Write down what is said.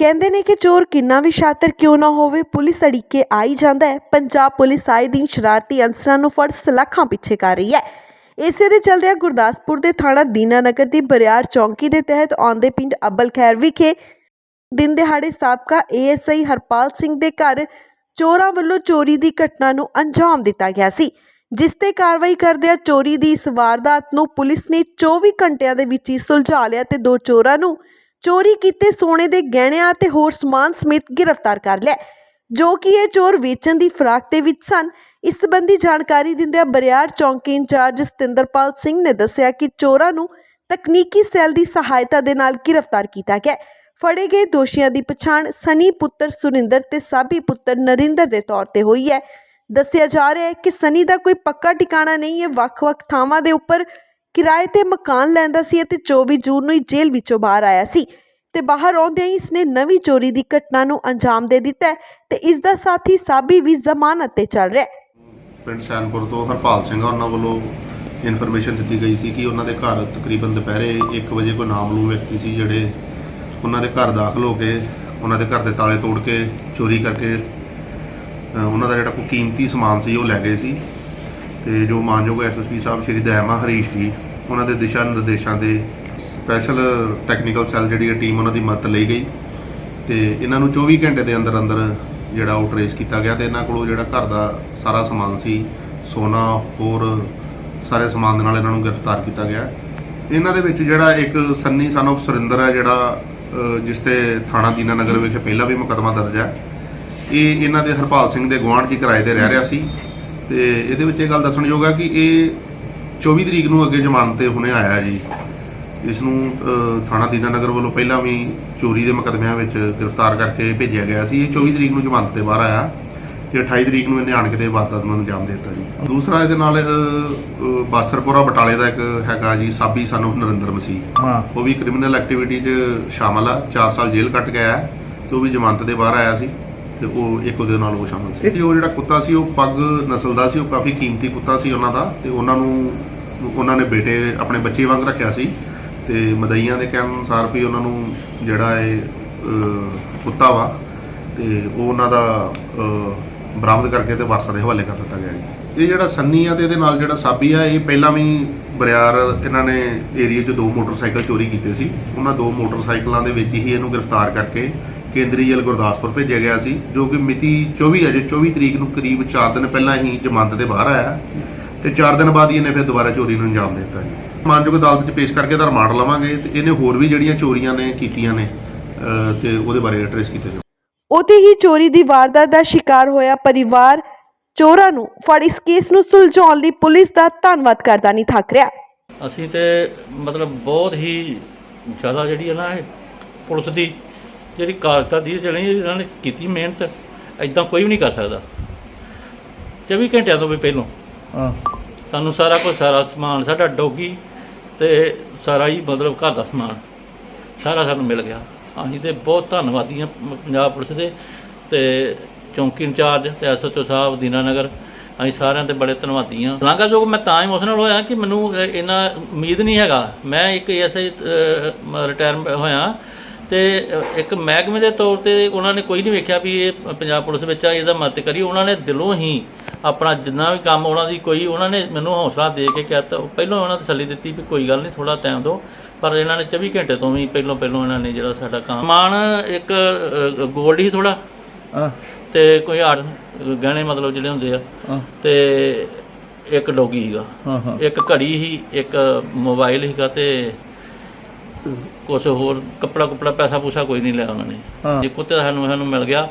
ਕਹਿੰਦੇ ਨੇ ਕਿ ਚੋਰ ਕਿੰਨਾ ਵੀ ਸ਼ਾਤਰ ਕਿਉਂ ਨਾ ਹੋਵੇ, ਪੁਲਿਸ ਅੜੀਕੇ ਆ ਹੀ ਜਾਂਦਾ ਹੈ। ਪੰਜਾਬ ਪੁਲਿਸ ਆਏ ਦਿਨ ਸ਼ਰਾਰਤੀ ਅਨਸਰਾਂ ਨੂੰ ਫੜ ਸਲਾਖਾਂ ਪਿੱਛੇ ਕਰ ਰਹੀ ਹੈ। ਇਸੇ ਦੇ ਚਲਦਿਆਂ ਗੁਰਦਾਸਪੁਰ ਦੇ ਥਾਣਾ ਦੀਨਾਨਗਰ ਦੀ ਬਰਿਆਰ ਚੌਂਕੀ ਦੇ ਤਹਿਤ ਆਉਂਦੇ ਪਿੰਡ ਅੱਬਲ ਖੈਰ ਵਿਖੇ ਦਿਨ ਦਿਹਾੜੇ ਸਾਬਕਾ ਏਐਸਆਈ ਹਰਪਾਲ ਸਿੰਘ ਦੇ ਘਰ ਚੋਰਾਂ ਵੱਲੋਂ ਚੋਰੀ ਦੀ ਘਟਨਾ ਨੂੰ ਅੰਜਾਮ ਦਿੱਤਾ ਗਿਆ ਸੀ, ਜਿਸ ਤੇ ਕਾਰਵਾਈ ਕਰਦਿਆਂ ਚੋਰੀ ਦੀ ਇਸ ਵਾਰਦਾਤ ਨੂੰ ਪੁਲਿਸ ਨੇ 24 ਘੰਟਿਆਂ ਦੇ ਵਿੱਚ ਹੀ ਸੁਲਝਾ ਲਿਆ ਤੇ ਦੋ ਚੋਰਾਂ ਨੂੰ ਚੋਰੀ ਕੀਤੇ ਸੋਨੇ ਦੇ ਗਹਿਣਿਆਂ ਤੇ ਹੋਰ ਸਮਾਨ ਸਮੇਤ ਗ੍ਰਿਫਤਾਰ ਕਰ ਲਿਆ। ਜੋ ਕਿ ਇਹ ਚੋਰ ਵੇਚਣ ਦੀ ਫਰਾਕ ਦੇ ਵਿੱਚ ਸਨ। ਇਸ ਸੰਬੰਧੀ ਜਾਣਕਾਰੀ ਦਿੰਦਿਆਂ ਬਰਿਆਰ ਚੌਂਕੀ ਇੰਚਾਰਜ ਸਤਿੰਦਰਪਾਲ ਸਿੰਘ ਨੇ ਦੱਸਿਆ ਕਿ ਚੋਰਾਂ ਨੂੰ ਤਕਨੀਕੀ ਸੈੱਲ ਦੀ ਸਹਾਇਤਾ ਦੇ ਨਾਲ ਗ੍ਰਿਫਤਾਰ ਕੀਤਾ ਗਿਆ। ਫੜੇ ਗਏ ਦੋਸ਼ੀਆਂ ਦੀ ਪਛਾਣ ਸਨੀ ਪੁੱਤਰ ਸੁਰਿੰਦਰ ਤੇ ਸਾਬੀ ਪੁੱਤਰ ਨਰਿੰਦਰ ਦੇ ਤੌਰ ਤੇ ਹੋਈ ਹੈ। ਦੱਸਿਆ ਜਾ ਰਿਹਾ ਹੈ ਕਿ ਸਨੀ ਦਾ ਕੋਈ ਪੱਕਾ ਟਿਕਾਣਾ ਨਹੀਂ ਹੈ। ਵੱਖ-ਵੱਖ ਥਾਵਾਂ ਦੇ ਉੱਪਰ ਕਿਰਾਏ ਤੇ ਮਕਾਨ ਲੈਂਦਾ ਸੀ ਅਤੇ 24 ਜੂਨ ਨੂੰ ਹੀ ਜੇਲ੍ਹ ਵਿੱਚੋਂ ਬਾਹਰ ਆਇਆ ਸੀ ਤੇ ਬਾਹਰ ਆਉਂਦਿਆਂ ਹੀ ਇਸਨੇ ਨਵੀਂ ਚੋਰੀ ਦੀ ਘਟਨਾ ਨੂੰ ਅੰਜਾਮ ਦੇ ਦਿੱਤਾ ਤੇ ਇਸ ਦਾ ਸਾਥੀ ਸਾਬੀ ਵੀ ਜ਼ਮਾਨਤ ਤੇ ਚੱਲ ਰਿਹਾ ਹੈ। ਪਿੰਡ ਸੈਨਪੁਰ ਤੋਂ ਹਰਪਾਲ ਸਿੰਘ ਆ, ਉਹਨਾਂ ਵੱਲੋਂ ਇਨਫੋਰਮੇਸ਼ਨ ਦਿੱਤੀ ਗਈ ਸੀ ਕਿ ਉਹਨਾਂ ਦੇ ਘਰ ਤਕਰੀਬਨ ਦੁਪਹਿਰੇ 1 ਵਜੇ ਕੋਈ ਨਾਮਲੂਮ ਵਿਅਕਤੀ ਸੀ ਜਿਹੜੇ ਉਹਨਾਂ ਦੇ ਘਰ ਦਾਖਲ ਹੋ ਕੇ ਉਹਨਾਂ ਦੇ ਘਰ ਦੇ ਤਾਲੇ ਤੋੜ ਕੇ ਚੋਰੀ ਕਰਕੇ ਅ, ਉਹਨਾਂ ਦਾ ਜਿਹੜਾ ਕੋਈ ਕੀਮਤੀ ਸਮਾਨ ਸੀ ਉਹ ਲੈ ਗਏ ਸੀ। ਤੇ ਜੋ ਮਾਨਯੋਗ ਐਸਐਸਪੀ ਸਾਹਿਬ ਸ਼੍ਰੀ ਦਇਮਾ ਹਰੀਸ਼ ਜੀ, ਉਹਨਾਂ ਦੇ ਦਿਸ਼ਾ ਨਿਰਦੇਸ਼ਾਂ ਦੇ ਸਪੈਸ਼ਲ ਟੈਕਨੀਕਲ ਸੈੱਲ ਜਿਹੜੀ ਹੈ ਟੀਮ ਉਹਨਾਂ ਦੀ ਮਦਦ ਲਈ ਗਈ ਤੇ ਇਹਨਾਂ ਨੂੰ 24 ਘੰਟੇ ਦੇ ਅੰਦਰ ਅੰਦਰ ਜਿਹੜਾ ਉਹ ਟਰੇਸ ਕੀਤਾ ਗਿਆ ਤੇ ਇਹਨਾਂ ਕੋਲੋਂ ਜਿਹੜਾ ਘਰ ਦਾ ਸਾਰਾ ਸਮਾਨ ਸੀ, ਸੋਨਾ, ਹੋਰ ਸਾਰੇ ਸਮਾਨ ਦੇ ਨਾਲ ਇਹਨਾਂ ਨੂੰ ਗ੍ਰਿਫਤਾਰ ਕੀਤਾ ਗਿਆ। ਇਹਨਾਂ ਦੇ ਵਿੱਚ ਜਿਹੜਾ ਇੱਕ ਸੰਨੀ ਸਨ of ਸੁਰਿੰਦਰ ਹੈ ਜਿਹੜਾ ਜਿਸ ਤੇ ਥਾਣਾ ਦੀਨਾ ਨਗਰ ਵਿਖੇ ਪਹਿਲਾਂ ਵੀ ਮੁਕੱਦਮਾ ਦਰਜ ਹੈ। ਇਹ ਇਹਨਾਂ ਦੇ ਹਰਪਾਲ ਸਿੰਘ ਦੇ ਗੁਆਂਢ ਜੀ ਕਿਰਾਏ ਤੇ ਰਹਿ ਰਿਹਾ ਸੀ। ਤੇ ਇਹਦੇ ਵਿੱਚ ਇਹ ਗੱਲ ਦੱਸਣਯੋਗ ਹੈ ਕਿ ਇਹ 24 ਤਰੀਕ ਨੂੰ ਅੱਗੇ ਜ਼ਮਾਨਤ ਤੇ ਹੁਣੇ ਆਇਆ ਜੀ। ਇਸ ਨੂੰ ਥਾਣਾ ਦੀਨਾਨਗਰ ਵੱਲੋਂ ਪਹਿਲਾਂ ਵੀ ਚੋਰੀ ਦੇ ਮੁਕੱਦਮਿਆਂ ਵਿੱਚ ਗ੍ਰਿਫਤਾਰ ਕਰਕੇ ਭੇਜਿਆ ਗਿਆ ਸੀ। ਇਹ 24 ਤਰੀਕ ਨੂੰ ਜ਼ਮਾਨਤ ਤੇ ਬਾਹਰ ਆਇਆ ਤੇ 28 ਤਰੀਕ ਨੂੰ ਇਹਨੇ ਆਣ ਕੇ ਤੇ ਵਾਰਦਾਤ ਨੂੰ ਅੰਜਾਮ ਦੇ ਦਿੱਤਾ ਜੀ। ਦੂਸਰਾ ਇਹਦੇ ਨਾਲ ਬਾਸਰਪੁਰਾ ਬਟਾਲੇ ਦਾ ਇੱਕ ਹੈਗਾ ਜੀ ਸਾਬੀ ਸਾਨੂੰ ਨਰਿੰਦਰ ਮਸੀਹ। ਹਾਂ। ਉਹ ਵੀ ਕ੍ਰਿਮੀਨਲ ਐਕਟੀਵਿਟੀ 'ਚ ਸ਼ਾਮਲ ਆ 4 ਸਾਲ ਜੇਲ੍ਹ ਕੱਟ ਹੈ ਤੇ ਉਹ ਵੀ ਜ਼ਮਾਨਤ ਦੇ ਬਾਹਰ ਆਇਆ ਸੀ। ਤੇ ਉਹ ਇੱਕ ਉਹਦੇ ਨਾਲ ਉਹ ਸ਼ਾਮਲ ਸੀ। ਤੇ ਉਹ ਜਿਹੜਾ ਕੁੱਤਾ ਸੀ, ਉਹ ਪੱਗ ਨਸਲ ਦਾ ਸੀ, ਉਹ ਕਾਫੀ ਕੀਮਤੀ ਕੁੱਤਾ ਸੀ ਉਹਨਾਂ ਦਾ। ਤੇ ਉਹਨਾਂ ਨੂੰ, ਉਹਨਾਂ ਨੇ ਬੇਟੇ ਆਪਣੇ ਬੱਚੇ ਵਾਂਗ ਰੱਖਿਆ ਸੀ। ਤੇ ਮਦਈਆਂ ਦੇ ਕਹਿਣ ਅਨੁਸਾਰ ਵੀ ਉਹਨਾਂ ਨੂੰ ਜਿਹੜਾ ਇਹ ਕੁੱਤਾ ਵਾ, ਤੇ ਉਹ ਉਹਨਾਂ ਦਾ ਬਰਾਮਦ ਕਰਕੇ ਤੇ ਵਾਰਸਾ ਦੇ ਹਵਾਲੇ ਕਰ ਦਿੱਤਾ ਗਿਆ ਜੀ। ਇਹ ਜਿਹੜਾ ਸੰਨੀ ਆ ਤੇ ਇਹਦੇ ਨਾਲ ਜਿਹੜਾ ਸਾਬੀ ਆ, ਇਹ ਪਹਿਲਾਂ ਵੀ ਬਰਿਆਰ ਇਹਨਾਂ ਨੇ ਏਰੀਆ 'ਚ ਦੋ ਮੋਟਰਸਾਈਕਲ ਚੋਰੀ ਕੀਤੇ ਸੀ। ਉਹਨਾਂ ਦੋ ਮੋਟਰਸਾਈਕਲਾਂ ਦੇ ਵਿੱਚ ਹੀ ਇਹਨੂੰ ਗ੍ਰਿਫਤਾਰ ਕਰਕੇ ਕੇਂਦਰੀ ਜੇਲ੍ਹ ਗੁਰਦਾਸਪੁਰ ਭੇਜਿਆ ਗਿਆ ਸੀ ਜੋ ਕਿ ਮਿਤੀ 24 ਅਜੇ 24 ਤਰੀਕ ਨੂੰ ਕਰੀਬ 4 ਦਿਨ ਪਹਿਲਾਂ ਹੀ ਜ਼ਮਾਨਤ ਤੇ ਬਾਹਰ ਆਇਆ ਤੇ 4 ਦਿਨ ਬਾਅਦ ਹੀ ਇਹਨੇ ਫਿਰ ਦੁਬਾਰਾ ਚੋਰੀ ਨੂੰ ਅੰਜਾਮ ਦੇ ਦਿੱਤਾ ਜੀ। ਮਾਨਯੋਗ ਅਦਾਲਤ 'ਚ ਪੇਸ਼ ਕਰਕੇ ਇਹਦਾ ਰਿਮਾਂਡ ਲਵਾਂਗੇ ਤੇ ਇਹਨੇ ਹੋਰ ਵੀ ਜਿਹੜੀਆਂ ਚੋਰੀਆਂ ਨੇ ਕੀਤੀਆਂ ਨੇ ਤੇ ਉਹਦੇ ਬਾਰੇ ਟ੍ਰੇਸ ਕੀਤਾ ਜਾਊ ਉਤੇ ਹੀ ਚੋਰੀ ਦੀ ਵਾਰਦਾਤ ਦਾ ਸ਼ਿਕਾਰ ਹੋਇਆ ਪਰਿਵਾਰ ਚੋਰਾਂ ਨੂੰ ਫੜ ਇਸ ਕੇਸ ਨੂੰ ਸੁਲਝਾਉਣ ਲਈ ਪੁਲਿਸ ਦਾ ਧੰਨਵਾਦ ਕਰਦਾ ਨਹੀਂ ਥੱਕ ਰਿਹਾ। ਅਸੀਂ ਤੇ ਮਤਲਬ ਬਹੁਤ ਹੀ ਜ਼ਿਆਦਾ ਜਿਹੜੀ ਹੈ ਨਾ ਇਹ ਪੁਲਿਸ ਦੀ ਜਿਹੜੀ ਕਾਰਜਤਾ ਦੀ ਜਿਹੜੀ ਇਹਨਾਂ ਨੇ ਕੀਤੀ ਮਿਹਨਤ ਐਦਾਂ ਕੋਈ ਵੀ ਨਹੀਂ ਕਰ ਸਕਦਾ। 24 ਘੰਟਿਆਂ ਤੋਂ ਵੀ ਪਹਿਲਾਂ। ਹਾਂ। ਸਾਨੂੰ ਸਾਰਾ ਕੁਝ ਸਾਰਾ ਸਮਾਨ ਸਾਡਾ ਡੋਗੀ ਤੇ ਸਾਰਾ ਹੀ ਮਤਲਬ ਘਰ ਦਾ ਸਮਾਨ ਸਾਰਾ ਸਾਨੂੰ ਮਿਲ ਗਿਆ। ਅਸੀਂ ਤੇ ਬਹੁਤ ਧੰਨਵਾਦੀ ਹਾਂ ਪੰਜਾਬ ਪੁਲਿਸ ਦੇ ਤੇ ਚੌਂਕੀ ਇੰਚਾਰਜ ਤੇ ਐਸਐਚਓ ਸਾਹਿਬ ਦੀਨਾਨਗਰ। ਅਸੀਂ ਸਾਰਿਆਂ ਦੇ ਬੜੇ ਧੰਨਵਾਦੀ ਹਾਂ। ਲਾਂਗਾ ਜੋ ਮੈਂ ਤਾਂ ਇਮੋਸ਼ਨਲ ਹੋਇਆ ਕਿ ਮੈਨੂੰ ਇਹ ਇੰਨਾ ਉਮੀਦ ਨਹੀਂ ਹੈਗਾ। ਮੈਂ ਇੱਕ ਐਸਆਈ ਰਿਟਾਇਰ ਹੋਇਆ ਤੇ ਇੱਕ ਮਹਿਕਮੇ ਦੇ ਤੌਰ ਤੇ ਉਹਨਾਂ ਨੇ ਕੋਈ ਨਹੀਂ ਵੇਖਿਆ ਵੀ ਇਹ ਪੰਜਾਬ ਪੁਲਿਸ ਵਿੱਚ ਆ ਇਹਦਾ ਮਦਦ ਕਰੀ। ਉਹਨਾਂ ਨੇ ਦਿਲੋਂ ਹੀ ਆਪਣਾ ਜਿੰਨਾ ਵੀ ਕੰਮ ਉਹਨਾਂ ਦੀ ਕੋਈ ਉਹਨਾਂ ਨੇ ਮੈਨੂੰ ਹੌਸਲਾ ਦੇ ਕੇ ਕਿਹਾ ਤਾਂ ਪਹਿਲਾਂ ਉਹਨਾਂ ਨੇ ਤਸੱਲੀ ਦਿੱਤੀ ਵੀ ਕੋਈ ਗੱਲ ਨਹੀਂ ਥੋੜਾ ਟਾਈਮ ਦਿਓ। ਪਰ ਇਹਨਾਂ ਨੇ 24 ਘੰਟੇ ਤੋਂ ਵੀ ਪਹਿਲਾਂ ਪਹਿਲਾਂ ਇਹਨਾਂ ਨੇ ਜਿਹੜਾ ਸਾਡਾ ਕੰਮ ਮਾਨ ਇੱਕ ਗੋਲਡ ਹੀ ਥੋੜਾ ਹਾਂ। ਤੇ ਕੋਈ ਆੜ ਗਹਿਣੇ ਮਤਲਬ ਜਿਹੜੇ ਹੁੰਦੇ ਆ। ਹਾਂ। ਤੇ ਇੱਕ ਡੋਗੀ ਸੀਗਾ ਹਾਂ ਹਾਂ। ਇੱਕ ਘੜੀ ਸੀ ਇੱਕ ਮੋਬਾਈਲ ਸੀਗਾ ਤੇ ਕੁਝ ਹੋਰ ਕੱਪੜਾ ਕੁਪੜਾ ਪੈਸਾ ਪੂਸਾ ਕੋਈ ਨਹੀਂ ਲਿਆ ਉਹਨਾਂ ਨੇ ਹਾਂ। ਜੇ ਕੁੱਤੇ ਸਾਨੂੰ ਸਾਨੂੰ ਮਿਲ ਗਿਆ